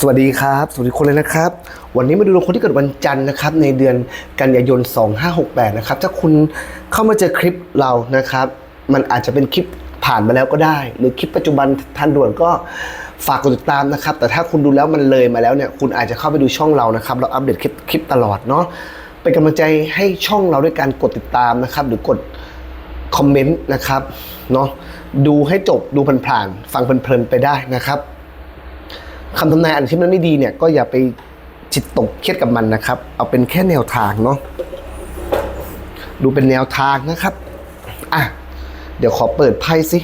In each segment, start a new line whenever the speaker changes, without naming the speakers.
สวัสดีครับ สวัสดีคนเลยนะครับ วันนี้มาดูดวงคนที่เกิดวันจันทร์นะครับ ในเดือนกันยายน 2568 นะครับ ถ้าคุณเข้ามาเจอคลิปเรานะครับ มันอาจจะเป็นคลิปผ่านมาแล้วก็ได้ หรือคลิปปัจจุบันทันด่วนก็ฝากกดติดตามนะครับ แต่ถ้าคุณดูแล้วมันเลยมาแล้วเนี่ย คุณอาจจะเข้าไปดูช่องเรานะครับ เราอัปเดตคลิปคลิปตลอดเนาะ เป็นกำลังใจให้ช่องเราด้วยการกดติดตามนะครับ หรือกดคอมเมนต์นะครับ เนาะ ดูให้จบ ดูผ่านๆ ฟังเพลินๆ ไปได้นะครับ คำทำนายอันที่มันไม่ดีเนี่ยก็อย่าไปจิตตกเครียดกับมันนะครับ เอาเป็นแค่แนวทางเนาะดูเป็นแนวทางนะครับอะเดี๋ยวขอเปิดไพ่สิ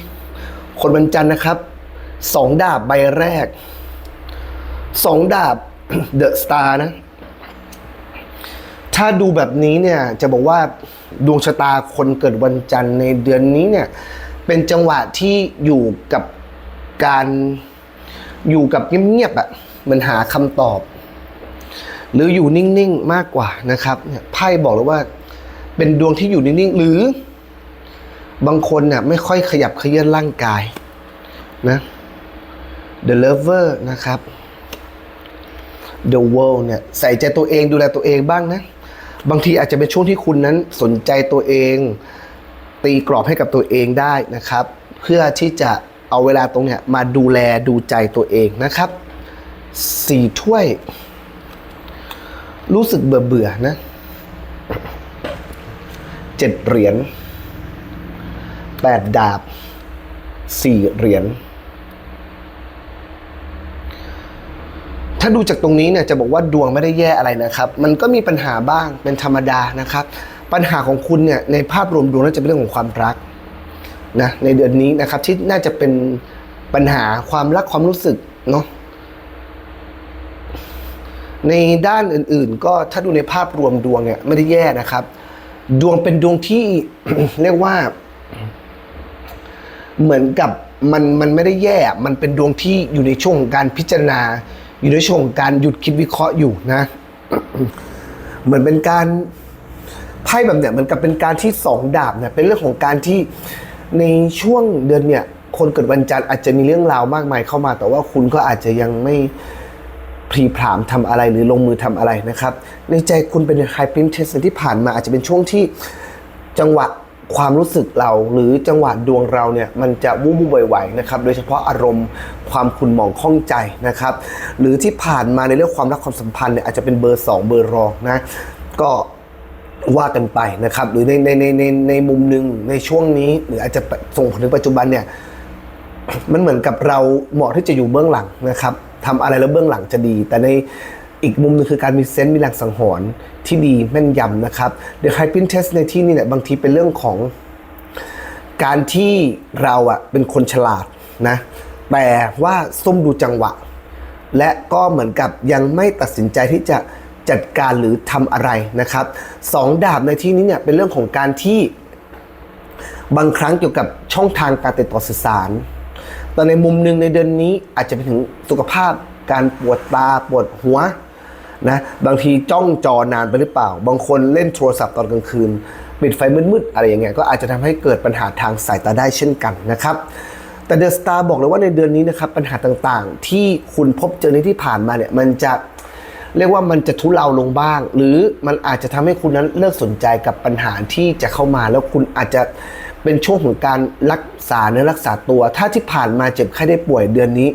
คนวันจันทร์นะครับสองดาบใบแรกสองดาบเดอะสตาร์นะ ถ้าดูแบบนี้เนี่ยจะบอกว่าดวงชะตาคนเกิดวันจันทร์ในเดือนนี้เนี่ยเป็นจังหวะที่อยู่กับการ อยู่กับเงียบๆอะ่ะมันหาคำตอบ หรืออยู่นิ่งๆมากกว่านะครับไพ่บอกเลยว่า เป็นดวงที่อยู่นิ่งๆ หรือบางคนเนี่ยไม่ค่อยขยับเขยื้อนร่างกายนะ The Lover นะครับ The World เนี่ยใส่ใจตัวเองดูแลตัวเองบ้างนะ บางทีอาจจะเป็นช่วงที่คุณนั้นสนใจตัวเอง ตีกรอบให้กับตัวเองได้นะครับ เพื่อที่จะ เอาเวลาตรงเนี้ยมาดูแลดูใจตัวเองนะครับสี่ถ้วย รู้สึกเบื่อเบื่อนะเจ็ดเหรียญแปดดาบสี่เหรียญถ้าดูจากตรงนี้เนี่ยจะบอกว่าดวงไม่ได้แย่อะไรนะครับ มันก็มีปัญหาบ้างเป็นธรรมดานะครับ ปัญหาของคุณเนี่ยในภาพรวมดวงน่าจะเป็นเรื่องของความรัก นะในเดือนนี้นะครับ ที่น่าจะเป็นปัญหาความรักความรู้สึกเนาะในด้านอื่น ๆ ก็ถ้าดูในภาพรวมดวงเนี่ยไม่ได้แย่นะครับ ดวงเป็นดวงที่ เรียกว่า เหมือนกับมันมันไม่ได้แย่ มันเป็นดวงที่อยู่ในช่วงการพิจารณา อยู่ในช่วงของการหยุดคิดวิเคราะห์อยู่นะ เหมือนเป็นการไพ่แบบเนี้ยเหมือนกับเป็นการที่สองดาบเนี่ยเป็นเรื่องของการที่ ในช่วงเดือนเนี่ย คนเกิดวันจันทร์อาจจะมีเรื่องราวมากมายเข้ามา แต่ว่าคุณก็อาจจะยังไม่พรีพรามทำอะไรหรือลงมือทำอะไรนะครับ ในใจคุณเป็นไฮพรินเทสที่ผ่านมาอาจจะเป็นช่วงที่จังหวะความรู้สึกเราหรือจังหวะดวงเราเนี่ยมันจะวูบวูบไหวๆนะครับ โดยเฉพาะอารมณ์ความขุ่นหมองข้องใจนะครับ หรือที่ผ่านมาในเรื่องความรักความสัมพันธ์เนี่ยอาจจะเป็นเบอร์ 2 เบอร์รองนะก็ ว่ากันไปนะครับหรือในในในในในมุมหนึ่งในช่วงนี้ หรืออาจจะส่งผลถึงปัจจุบันเนี่ยมันเหมือนกับเราเหมาะที่จะอยู่เบื้องหลังนะครับทำอะไรแล้วเบื้องหลังจะดี แต่ในอีกมุมหนึงคือการมีเซนต์มีแรงสังหรณ์ที่ดีแม่นยำนะครับเดี๋ยวไฮพินเทสในที่นี่เนี่ยบางทีเป็นเรื่องของ การที่เราอะเป็นคนฉลาดนะแต่ว่าซุ่มดูจังหวะ และก็เหมือนกับยังไม่ตัดสินใจที่จะ จัดการหรือทำอะไรนะครับสองดาบในที่นี้เนี่ยเป็นเรื่องของการที่บางครั้งเกี่ยวกับช่องทางการติดต่อสื่อสาร แต่ในมุมหนึ่งในเดือนนี้อาจจะเป็นถึงสุขภาพ การปวดตาปวดหัวนะบางทีจ้องจอนานไปหรือเปล่า บางคนเล่นโทรศัพท์ตอนกลางคืน ปิดไฟมืดๆอะไรอย่างเงี้ยก็อาจจะทำให้เกิดปัญหาทางสายตาได้เช่นกันนะครับแต่เดอะสตาร์บอกเลยว่าในเดือนนี้นะครับปัญหาต่างๆ ที่คุณพบเจอในที่ผ่านมาเนี่ยมันจะ เรียกว่ามันจะทุเลาลงบ้าง หรือมันอาจจะทำให้คุณนั้นเลิกสนใจกับปัญหาที่จะเข้ามา แล้วคุณอาจจะเป็นช่วงของการรักษาเนื้อรักษาตัว ถ้าที่ผ่านมาเจ็บไข้ได้ป่วยเดือนนี้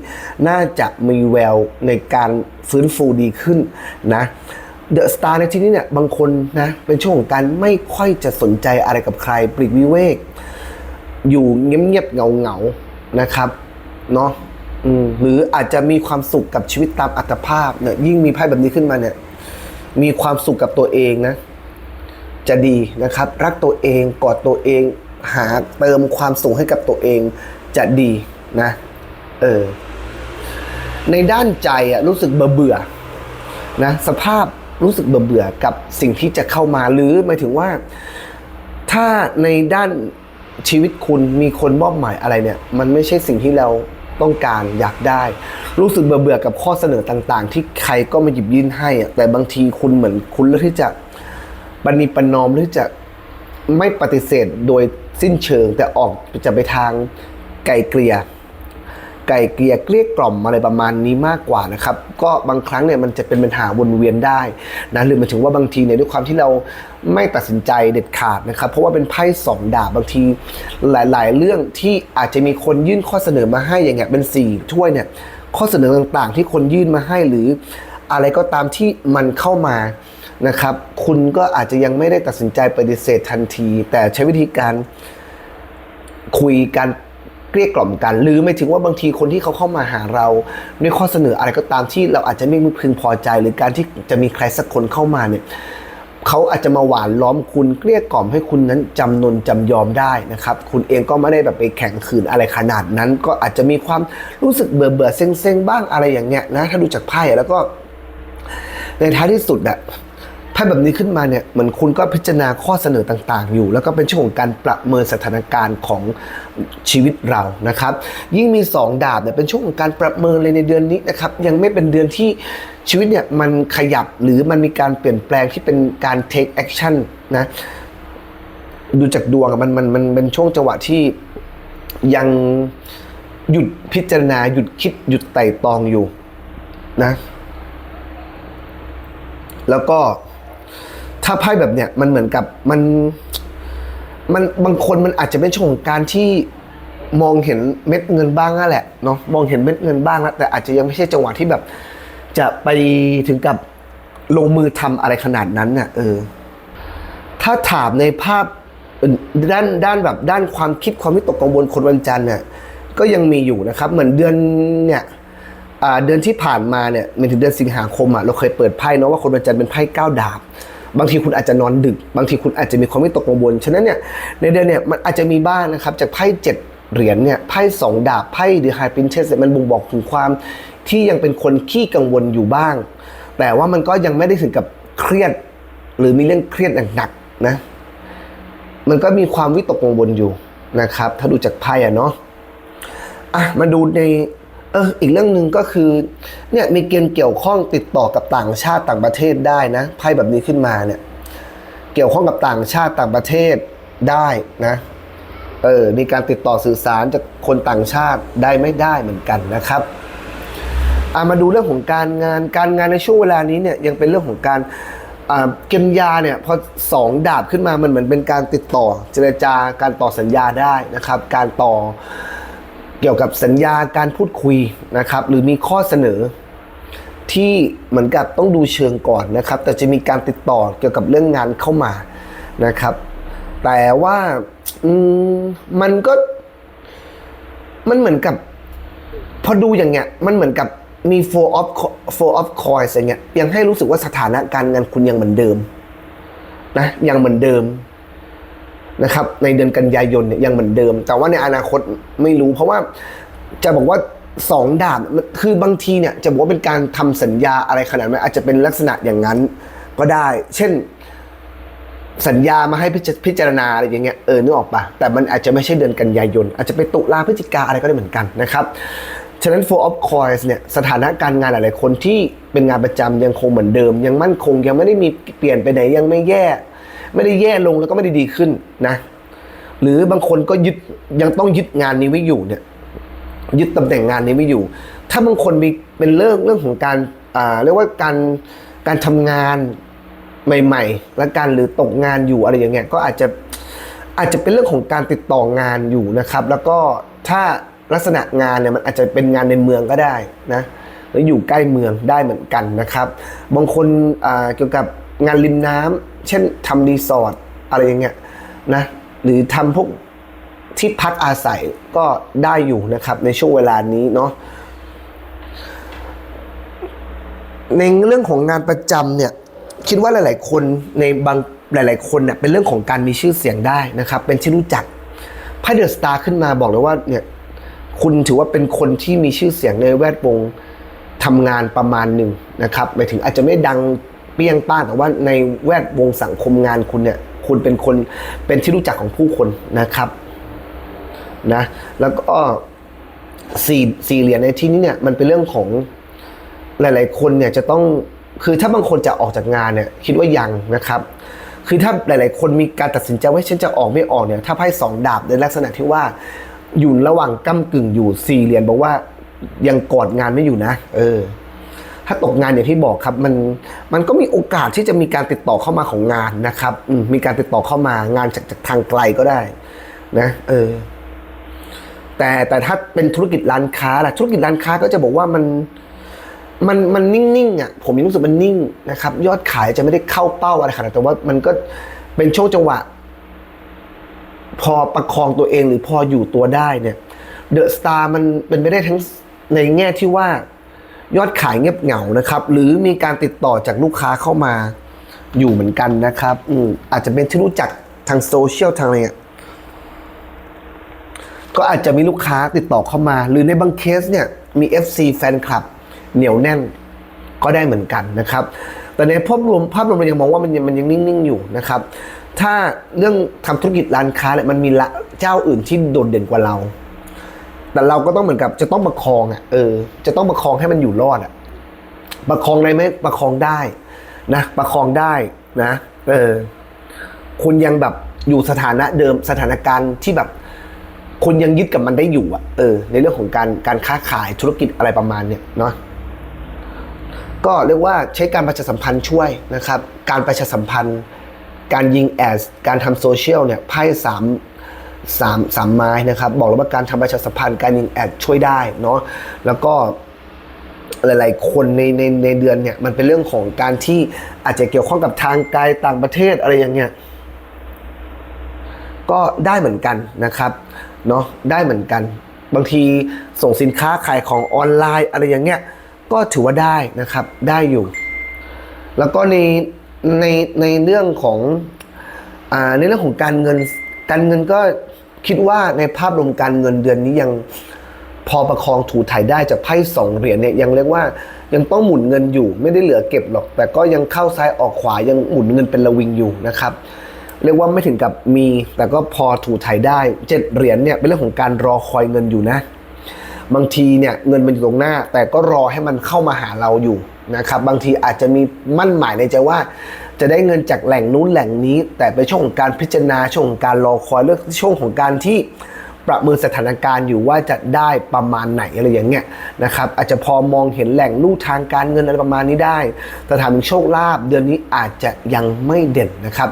น่าจะมีแววในการฟื้นฟูดีขึ้นนะเดอะสตาร์ในที่นี้เนี่ยบางคนนะเป็นช่วงของการไม่ค่อยจะสนใจอะไรกับใครปลีกวิเวก อยู่เงียบๆเงาๆนะครับเนาะ หรืออาจจะมีความสุขกับชีวิตตามอัตภาพเนี่ยยิ่งมีไพ่แบบนี้ขึ้นมาเนี่ย มีความสุขกับตัวเองนะ จะดีนะครับ รักตัวเองกอดตัวเอง หาเติมความสุขให้กับตัวเองจะดีนะ เออ ในด้านใจอะรู้สึกเบื่อเบื่อนะสภาพรู้สึกเบื่อเบื่อกับสิ่งที่จะเข้ามาหรือหมายถึงว่า ถ้าในด้านชีวิตคุณมีคนมอบหมายอะไรเนี่ย มันไม่ใช่สิ่งที่เรา ต้องการอยากได้ รู้สึกเบื่อเบื่อกับข้อเสนอต่างๆ ที่ใครก็มาหยิบยื่นให้แต่บางทีคุณเหมือนคุณเลือกที่จะปณิประนอมหรือจะไม่ปฏิเสธโดยสิ้นเชิงแต่ออกจะไปทางไกลเกลี่ย ไก่เกลี่ยเกลี้ยกล่อมอะไรประมาณนี้มากกว่านะครับ ก็บางครั้งเนี่ยมันจะเป็นปัญหาวนเวียนได้นะหรือหมายถึงว่าบางทีเนี่ยด้วยความที่เราไม่ตัดสินใจเด็ดขาดนะครับ เพราะว่าเป็นไพ่สองดาบบางทีหลาย ๆ เรื่องที่อาจจะมีคนยื่นข้อเสนอมาให้อย่างเงี้ยเป็นสี่ถ้วยเนี่ยข้อเสนอต่างๆ ที่คนยื่นมาให้หรืออะไรก็ตามที่มันเข้ามานะครับ คุณก็อาจจะยังไม่ได้ตัดสินใจปฏิเสธทันที แต่ใช้วิธีการคุยกัน เกลี้ยกล่อมกัน หรือไม่ถึงว่าบางทีคนที่เขาเข้ามาหาเราด้วยข้อเสนออะไรก็ตามที่เราอาจจะไม่พึงพอใจ หรือการที่จะมีใครสักคนเข้ามาเนี่ยเขาอาจจะมาหวานล้อมคุณเกลี้ยกล่อมให้คุณนั้นจำนนจำยอมได้นะครับ คุณเองก็ไม่ได้แบบไปแข่งขืนอะไรขนาดนั้น ก็อาจจะมีความรู้สึกเบื่อเบื่อๆเซ็งบ้างอะไรอย่างเงี้ยนะถ้าดูจากไพ่แล้วก็ ในท้ายที่สุดอะ ไพ่แบบนี้ขึ้นมาเนี่ยเหมือนคุณก็พิจารณาข้อเสนอต่างๆ อยู่ แล้วก็เป็นช่วงของการประเมินสถานการณ์ของชีวิตเรานะครับ ยิ่งมี 2 ดาบเนี่ยเป็นช่วงของการประเมินเลยในเดือนนี้นะครับยังไม่เป็นเดือนที่ชีวิตเนี่ยมันขยับหรือมันมีการเปลี่ยนแปลงที่เป็นการ take action นะดูจากดวงมันมันมันเป็นช่วงจังหวะที่ยังหยุดพิจารณาหยุดคิดหยุดไต่ตองอยู่นะ แล้วก็ ถ้าไพ่แบบเนี้ยมันเหมือนกับมันมันบางคนมันอาจจะเป็นช่วงของการที่มองเห็นเม็ดเงินบ้างนั่นแหละเนาะมองเห็นเม็ดเงินบ้างแล้วแต่อาจจะยังไม่ใช่จังหวะที่แบบ จะไปถึงกับลงมือทำอะไรขนาดนั้นน่ะเออ ถ้าถามในภาพด้านด้านแบบด้านความคิดความวิตกกังวลคนวันจันทร์เนี่ยก็ยังมีอยู่นะครับ เหมือนเดือนเนี่ยเดือนที่ผ่านมาเนี่ยในถึงเดือนสิงหาคมอะเราเคยเปิดไพ่เนาะว่าคนวันจันทร์เป็นไพ่เก้าดาบ บางทีคุณอาจจะนอนดึก บางทีคุณอาจจะมีความวิตกกังวล ฉะนั้นเนี่ยในเดือนเนี่ยมันอาจจะมีบ้างนะครับจากไพ่เจ็ดเหรียญเนี่ยไพ่สองดาบไพ่หรือไฮปินเชสมันบ่งบอกถึงความที่ยังเป็นคนขี้กังวลอยู่บ้าง แต่ว่ามันก็ยังไม่ได้ถึงกับเครียด หรือมีเรื่องเครียดหนักๆนะมันก็มีความวิตกกังวลอยู่นะครับ ถ้าดูจากไพ่อะเนาะอะมาดูใน เอออีกเรื่องหนึ่งก็คือเนี่ยมีเกณฑ์เกี่ยวข้องติดต่อกับต่างชาติต่างประเทศได้นะไพ่แบบนี้ขึ้นมาเนี่ยเกี่ยวข้องกับต่างชาติต่างประเทศได้นะเออมีการติดต่อสื่อสารจากคนต่างชาติได้ไม่ได้เหมือนกันนะครับอะมาดูเรื่องของการงานการงานในช่วงเวลานี้เนี่ยยังเป็นเรื่องของการอ่าเกมยาเนี่ยพอสองดาบขึ้นมามันเหมือนเป็นการติดต่อเจรจาการต่อสัญญาได้นะครับ การต่อ เกี่ยวกับสัญญาการพูดคุยนะครับ หรือมีข้อเสนอที่เหมือนกับต้องดูเชิงก่อนนะครับ แต่จะมีการติดต่อเกี่ยวกับเรื่องงานเข้ามานะครับ แต่ว่ามมันก็ มันเหมือนกับ พอดูอย่างเงี้ย มันเหมือนกับมี four of four of coins อย่างเงี้ยยังให้รู้สึกว่าสถานะการเงินคุณยังเหมือนเดิมนะยังเหมือนเดิม นะครับในเดือนกันยายนเนี่ยยังเหมือนเดิม แต่ว่าในอนาคตไม่รู้ เพราะว่าจะบอกว่าสองดาบคือบางทีเนี่ยจะบอกว่าเป็นการทำสัญญาอะไรขนาดนั้นอาจจะเป็นลักษณะอย่างนั้นก็ได้ เช่น สัญญามาให้พิจพิจารณาอะไรอย่างเงี้ยเออนึกออกปะแต่มันอาจจะไม่ใช่เดือนกันยายน อาจจะไปตุลาพฤศจิกาอะไรก็ได้เหมือนกันนะครับฉะนั้น four of coins เนี่ยสถานะการงานหลาย ๆ คนที่เป็นงานประจำยังคงเหมือนเดิม ยังมั่นคงยังไม่ได้มีเปลี่ยนไปไหนยังไม่แย่ ไม่ได้แย่ลงแล้วก็ไม่ได้ดีขึ้นนะ หรือบางคนก็ยึดยังต้องยึดงานนี้ไว้อยู่เนี่ยยึดตำแหน่งงานนี้ไม่อยู่ ถ้าบางคนมีเป็นเรื่องเรื่องของการอ่าเรียกว่าการการทำงานใหม่ ๆ และการหรือตกงานอยู่อะไรอย่างเงี้ยก็อาจจะอาจจะเป็นเรื่องของการติดต่องานอยู่นะครับ แล้วก็ถ้าลักษณะงานเนี่ยมันอาจจะเป็นงานในเมืองก็ได้นะหรืออยู่ใกล้เมืองได้เหมือนกันนะครับ บางคนอ่าเกี่ยวกับงานริมน้ำ เช่นทำรีสอร์ทอะไรอย่างเงี้ยนะหรือทำพวกที่พักอาศัยก็ได้อยู่นะครับในช่วงเวลานี้เนาะในเรื่องของงานประจำเนี่ยคิดว่าหลาย ๆ คนในบางหลาย ๆ คนเนี่ยเป็นเรื่องของการมีชื่อเสียงได้นะครับ เป็นที่รู้จักไพ่เดอะสตาร์ขึ้นมาบอกเลยว่าเนี่ยคุณถือว่าเป็นคนที่มีชื่อเสียงในแวดวงทำงานประมาณหนึ่งนะครับหมายถึงอาจจะไม่ดัง ปี้ยงป้าแต่ว่าในแวดวงสังคมงานคุณเนี่ย คุณเป็นคนเป็นที่รู้จักของผู้คนนะครับนะแล้วก็สี่สี่เหรียญในที่นี้เนี่ยมันเป็นเรื่องของหลาย ๆ คนเนี่ยจะต้องคือถ้าบางคนจะออกจากงานเนี่ยคิดว่ายังนะครับ คือถ้าหลาย ๆ คนมีการตัดสินใจว่าฉันจะออกไม่ออกเนี่ยถ้าไพ่สองดาบในลักษณะที่ว่าอยู่ระหว่างก้ากึ่งอยู่สี่เหรียญบอกว่ายังกอดงานไม่อยู่นะ เออ ถ้าตกงานอย่างที่บอกครับมันมันก็มีโอกาสที่จะมีการติดต่อเข้ามาของงานนะครับมีการติดต่อเข้ามางานจากจากทางไกลก็ได้นะเออแต่แต่ถ้าเป็นธุรกิจร้านค้าล่ะธุรกิจร้านค้าก็จะบอกว่ามันมันมันนิ่งๆอะผมยังรู้สึกมันนิ่งนะครับ ยอดขายจะไม่ได้เข้าเป้าอะไรขนาดแต่ว่ามันก็เป็นช่วงจังหวะ พอประคองตัวเองหรือพออยู่ตัวได้เนี่ยเดอะสตาร์มันเป็นไปได้ทั้งในแง่ที่ว่า ยอดขายเงียบเหงานะครับ หรือมีการติดต่อจากลูกค้าเข้ามาอยู่เหมือนกันนะครับอืมอาจจะเป็นที่รู้จักทางโซเชียลทางอะไรเงี้ยก็อาจจะมีลูกค้าติดต่อเข้ามา หรือในบางเคสเนี่ยมี FC แฟนคลับ เหนียวแน่นก็ได้เหมือนกันนะครับ แต่ในภาพรวมภาพรวมเรายังมองว่ามันยังมันยังนิ่ง ๆ อยู่นะครับ ถ้าเรื่องทำธุรกิจร้านค้าเนี่ยมันมีละเจ้าอื่นที่โดดเด่นกว่าเรา แต่เราก็ต้องเหมือนกับจะต้องประคองอะเออ จะต้องประคองให้มันอยู่รอดอะประคองได้ไหมประคองได้นะประคองได้นะเออคุณยังแบบอยู่สถานะเดิมสถานการณ์ที่แบบคุณยังยึดกับมันได้อยู่อะเออ ในเรื่องของการการค้าขายธุรกิจอะไรประมาณเนี้ยเนาะก็เรียกว่าใช้การประชาสัมพันธ์ช่วยนะครับ การประชาสัมพันธ์ การยิงแอดการทำโซเชียลเนี่ยไพ่สาม สามสามไม้นะครับ บอกแล้วว่าการทำประชาสัมพันธ์การยิงแอดช่วยได้เนาะแล้วก็หลาย ๆ คนในในในเดือนเนี่ยมันเป็นเรื่องของการที่อาจจะเกี่ยวข้องกับทางไกลต่างประเทศอะไรอย่างเงี้ยก็ได้เหมือนกันนะครับเนาะได้เหมือนกัน บางทีส่งสินค้าขายของออนไลน์ อะไรอย่างเงี้ยก็ถือว่าได้นะครับได้อยู่ แล้วก็ในในในเรื่องของอ่าในเรื่องของการเงินการเงินก็ คิดว่าในภาพรวมการเงินเดือนนี้ยังพอประคองถูถ่ายได้จากไพ่สองเหรียญเนี่ยยังเรียกว่ายังต้องหมุนเงินอยู่ ไม่ได้เหลือเก็บหรอก แต่ก็ยังเข้าซ้ายออกขวายังหมุนเงินเป็นระวิงอยู่นะครับเรียกว่าไม่ถึงกับมี แต่ก็พอถูถ่ายได้เจ็ดเหรียญเนี่ยเป็นเรื่องของการรอคอยเงินอยู่นะ บางทีเนี่ยเงินมันอยู่ตรงหน้า แต่ก็รอให้มันเข้ามาหาเราอยู่นะครับบางทีอาจจะมีมั่นหมายในใจว่า จะได้เงินจากแหล่งนู้นแหล่งนี้ แต่เป็นช่วงของการพิจารณาช่วงของการรอคอยเรื่องช่วงของการที่ประเมินสถานการณ์อยู่ว่าจะได้ประมาณไหนอะไรอย่างเงี้ยนะครับอาจจะพอมองเห็นแหล่งลู่ทางการเงินอะไรประมาณนี้ได้ แต่ถามถึงโชคลาภเดือนนี้อาจจะยังไม่เด่นนะครับ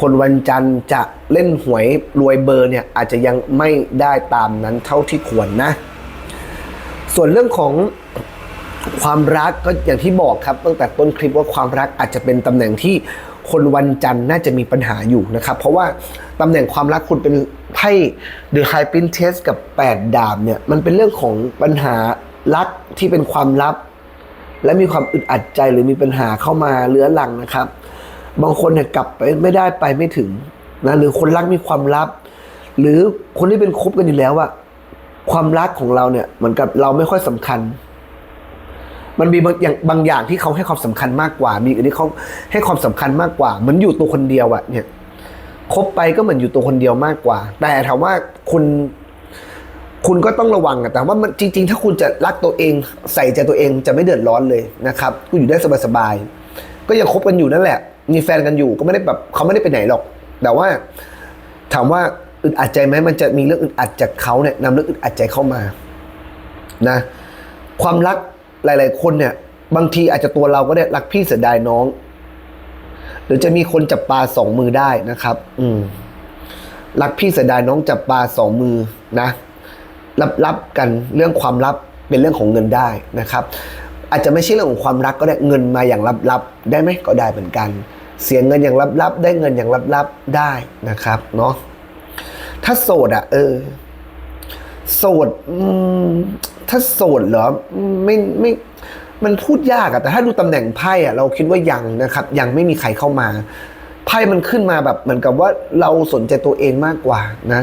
คนวันจันทร์จะเล่นหวยรวยเบอร์เนี่ยอาจจะยังไม่ได้ตามนั้นเท่าที่ควรนะ ส่วนเรื่องของ ความรักก็อย่างที่บอกครับตั้งแต่ต้นคลิปว่าความรักอาจจะเป็นตำแหน่งที่คนวันจันทร์น่าจะมีปัญหาอยู่นะครับ เพราะว่าตำแหน่งความรักคุณเป็นไพ่ The High Princess กับ 8 ดาบเนี่ยมันเป็นเรื่องของปัญหารักที่เป็นความลับ และมีความอึดอัดใจหรือมีปัญหาเข้ามาเลื้อรังนะครับ บางคนเนี่ยกลับไปไม่ได้ไปไม่ถึงนะหรือคนรักมีความลับ หรือคนที่เป็นคบกันอยู่แล้วอะความรักของเราเนี่ยเหมือนกับเราไม่ค่อยสำคัญ มันมีบางอย่างบางอย่างที่เขาให้ความสำคัญมากกว่า มีอันที่เขาให้ความสำคัญมากกว่า เหมือนอยู่ตัวคนเดียวอะเนี่ยคบไปก็เหมือนอยู่ตัวคนเดียวมากกว่า แต่ถามว่าคุณ คุณก็ต้องระวังอะแต่ว่ามันจริง ๆ ถ้าคุณจะรักตัวเอง ใส่ใจตัวเองจะไม่เดือดร้อนเลยนะครับก็อยู่ได้สบายๆก็ยังคบกันอยู่นั่นแหละ มีแฟนกันอยู่ก็ไม่ได้แบบเขาไม่ได้ไปไหนหรอก แต่ว่า ถามว่าอึดอัดใจไหมมันจะมีเรื่องอึดอัดจากเขาเนี่ยนำเรื่องอึดอัดใจเข้ามานะ ความรัก หลาย ๆ คนเนี่ย บางทีอาจจะตัวเราก็ได้รักพี่เสียดายน้อง หรือจะมีคนจับปลาสองมือได้นะครับ อืม รักพี่เสียดายน้องจับปลาสองมือนะรับรับกันเรื่องความลับเป็นเรื่องของเงินได้นะครับ อาจจะไม่ใช่เรื่องของความรักก็ได้เงินมาอย่างลับๆได้ไหมก็ได้เหมือนกัน เสียเงินอย่างลับๆได้เงินอย่างลับๆได้นะครับเนาะถ้าโสดอะเออ โสดอืม ถ้าโสดเหรอไม่ไม่มันพูดยากอะแต่ถ้าดูตำแหน่งไพ่อะเราคิดว่ายังนะครับ ยังไม่มีใครเข้ามา ไพ่มันขึ้นมาแบบเหมือนกับว่าเราสนใจตัวเองมากกว่านะ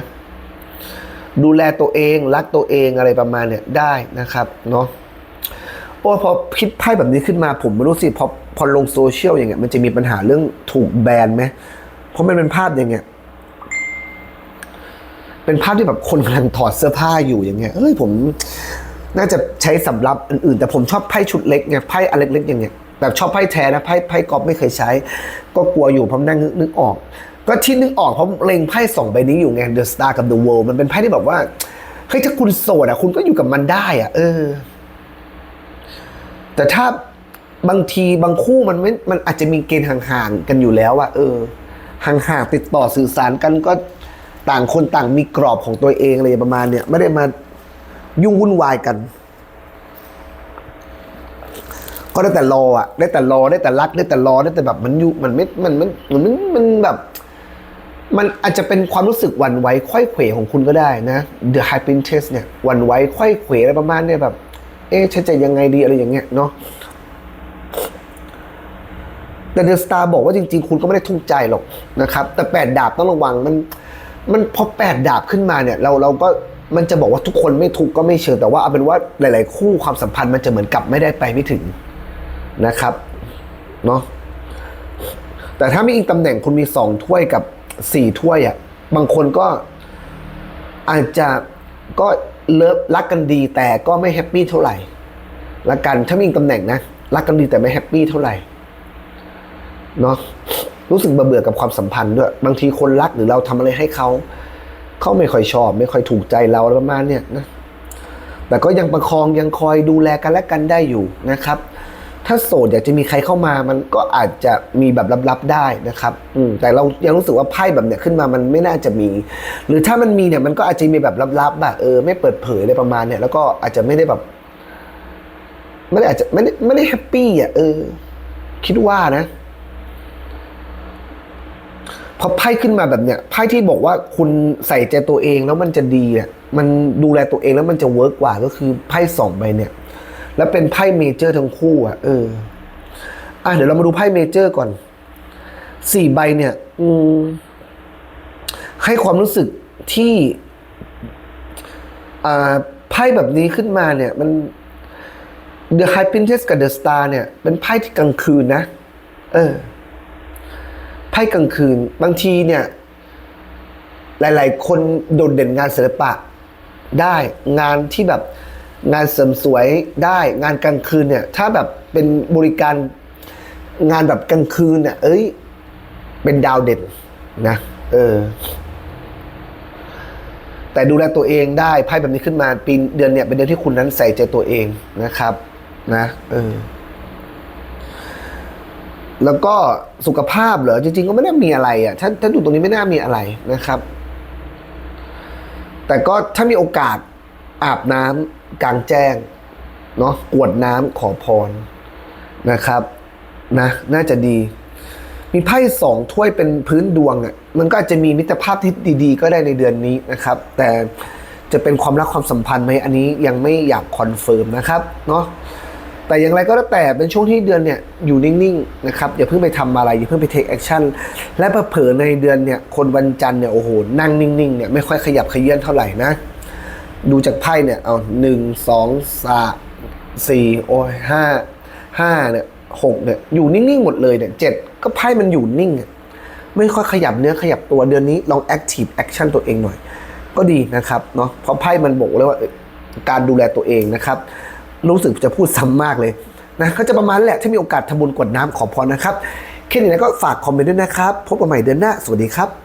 ดูแลตัวเองรักตัวเองอะไรประมาณเนี่ยได้นะครับเนาะโอ้พอคิดไพ่แบบนี้ขึ้นมาผมไม่รู้สิพอพอลงโซเชียลอย่างเงี้ยมันจะมีปัญหาเรื่องถูกแบนไหมเพราะมันเป็นภาพอย่างเงี้ยเป็นภาพที่แบบคนกำลังถอดเสื้อผ้าอยู่อย่างเงี้ยเอ้ยผม น่าจะใช้สำรับอื่นๆ แต่ผมชอบไพ่ชุดเล็กไงไพ่อันเล็กๆอย่างเงี้ยแต่ชอบไพ่แท้นะไพ่ไพ่กอล์ฟไม่เคยใช้ ก็กลัวอยู่เพราะนั่งนึกนึกออก ก็ที่นึกออกเพราะเล็งไพ่สองใบนี้อยู่ไง The Star กับ The World มันเป็นไพ่ที่แบบว่าเฮ้ยถ้าคุณโสดอะคุณก็อยู่กับมันได้อะ เออ แต่ถ้าบางทีบางคู่มันไม่มันอาจจะมีเกณฑ์ห่างๆกันอยู่แล้วอะเออห่างๆติดต่อสื่อสารกันก็ต่างคนต่างมีกรอบของตัวเองอะไรประมาณเนี้ยไม่ได้มา ยุ่งวุ่นวายกัน ก็ได้แต่รออะ ได้แต่รอได้แต่รัก ได้แต่รอได้แต่แบบมันอยู่มันไม่มันมันมันมันมันแบบ มันอาจจะเป็นความรู้สึกวันไหวไขว้เขวของคุณก็ได้นะ The High Princess เนี่ยวันไหวไขว้เขวอะไรประมาณเนี่ยแบบ เอ๊ะฉันจะยังไงดีอะไรอย่างเงี้ยเนาะแต่เดอะสตาร์บอกว่าจริงๆ คุณก็ไม่ได้ทุกใจหรอกนะครับ แต่แปดดาบต้องระวังมัน มันพอแปดดาบขึ้นมาเนี่ย เราเราก็ มันจะบอกว่าทุกคนไม่ทุกก็ไม่เชิงแต่ว่าเอาเป็นว่าหลาย ๆ คู่ความสัมพันธ์มันจะเหมือนกับไม่ได้ไปไม่ถึงนะครับเนาะแต่ถ้ามีอีกตำแหน่งคุณมีสองถ้วยกับสี่ถ้วยอะ่ะบางคนก็อาจจะก็เลิฟรักกันดีแต่ก็ไม่แฮปปี้เท่าไหร่ละกันถ้ามีอีกตำแหน่งนะรักกันดีแต่ไม่แฮปปี้เท่าไหร่เนาะรู้สึกเบื่อกับความสัมพันธ์ด้วย บางทีคนรักหรือเราทำอะไรให้เขา เขาไม่ค่อยชอบ ไม่ค่อยถูกใจเราประมาณเนี้ยนะแต่ก็ยังประคองยังคอยดูแลกันและกันได้อยู่นะครับ ถ้าโสดอยากจะมีใครเข้ามามันก็อาจจะมีแบบลับๆได้นะครับ อืมแต่เรายังรู้สึกว่าไพ่แบบเนี้ยขึ้นมามันไม่น่าจะมี หรือถ้ามันมีเนี่ยมันก็อาจจะมีแบบลับๆแบบเออ ไม่เปิดเผยอะไรประมาณเนี่ยแล้วก็อาจจะไม่ได้แบบไม่ได้อาจจะไม่ได้ไม่ได้แฮปปี้อะเออ คิดว่านะ พอไพ่ขึ้นมาแบบเนี้ยไพ่ที่บอกว่าคุณใส่ใจตัวเองแล้วมันจะดีอะมันดูแลตัวเองแล้วมันจะเวิร์กกว่าก็คือไพ่สองใบเนี่ย แล้วเป็นไพ่เมเจอร์ทั้งคู่อะเอออะเดี๋ยวเรามาดูไพ่เมเจอร์ก่อนสี่ใบเนี่ย อืมให้ความรู้สึกที่อ่าไพ่แบบนี้ขึ้นมาเนี่ย มัน The High Princess กับ The Star เนี่ย เป็นไพ่ที่กลางคืนนะ เออ ไพ่กลางคืน บางทีเนี่ย หลาย ๆ คนโดดเด่นงานศิลปะได้งานที่แบบงานเสริมสวยได้งานกลางคืนเนี่ย ถ้าแบบเป็นบริการงานแบบกลางคืนเนี่ยเอ้ย เป็นดาวเด่นนะเออ แต่ดูแลตัวเองได้ไพ่แบบนี้ขึ้นมาปีเดือนเนี่ย เป็นเดือนที่คุณนั้นใส่ใจตัวเองนะครับ นะ เออ แล้วก็สุขภาพเหรอจริง ๆ ก็ไม่ได้มีอะไรอะถ้าถ้าดูตรงนี้ไม่น่ามีอะไรนะครับ แต่ก็ถ้ามีโอกาสอาบน้ำกลางแจ้งเนาะกวดน้ำขอพรนะครับนะน่าจะดี มีไพ่สองถ้วยเป็นพื้นดวงอะ่ะมันก็อาจจะมีมิตรภาพที่ดี ๆ ก็ได้ในเดือนนี้นะครับ แต่จะเป็นความรักความสัมพันธ์ไหมอันนี้ยังไม่อยากคอนเฟิร์มนะครับเนาะ แต่อย่างไรก็แล้วแต่เป็นช่วงที่เดือนเนี่ยอยู่นิ่งๆนะครับอย่าเพิ่งไปทำอะไรอย่าเพิ่งไปเทคแอคชั่นและเผลอในเดือนเนี่ยคนวันจันทร์เนี่ยโอ้โหนั่งนิ่งๆเนี่ยไม่ค่อยขยับขยื่นเท่าไหร่นะ ดูจากไพ่เนี่ยเอาหนึ่งสองสามสี่โอ้ยห้าห้าเนี่ยหกเนี่ยอยู่นิ่งๆหมดเลยเนี่ยเจ็ดก็ไพ่มันอยู่นิ่ง ไม่ค่อยขยับเนื้อขยับตัวเดือนนี้ลองแอคทีฟแอคชั่นตัวเองหน่อย ก็ดีนะครับเนาะเพราะไพ่มันบอกเลยว่าการดูแลตัวเองนะครับ รู้สึกจะพูดซ้ำมากเลยนะเขาจะประมาณนั้นแหละถ้ามีโอกาสทำบุญกวดน้ำขอพรนะครับแค่นี้นะก็ฝากคอมเมนต์ด้วยนะครับ พบกันใหม่เดือนหน้า สวัสดีครับ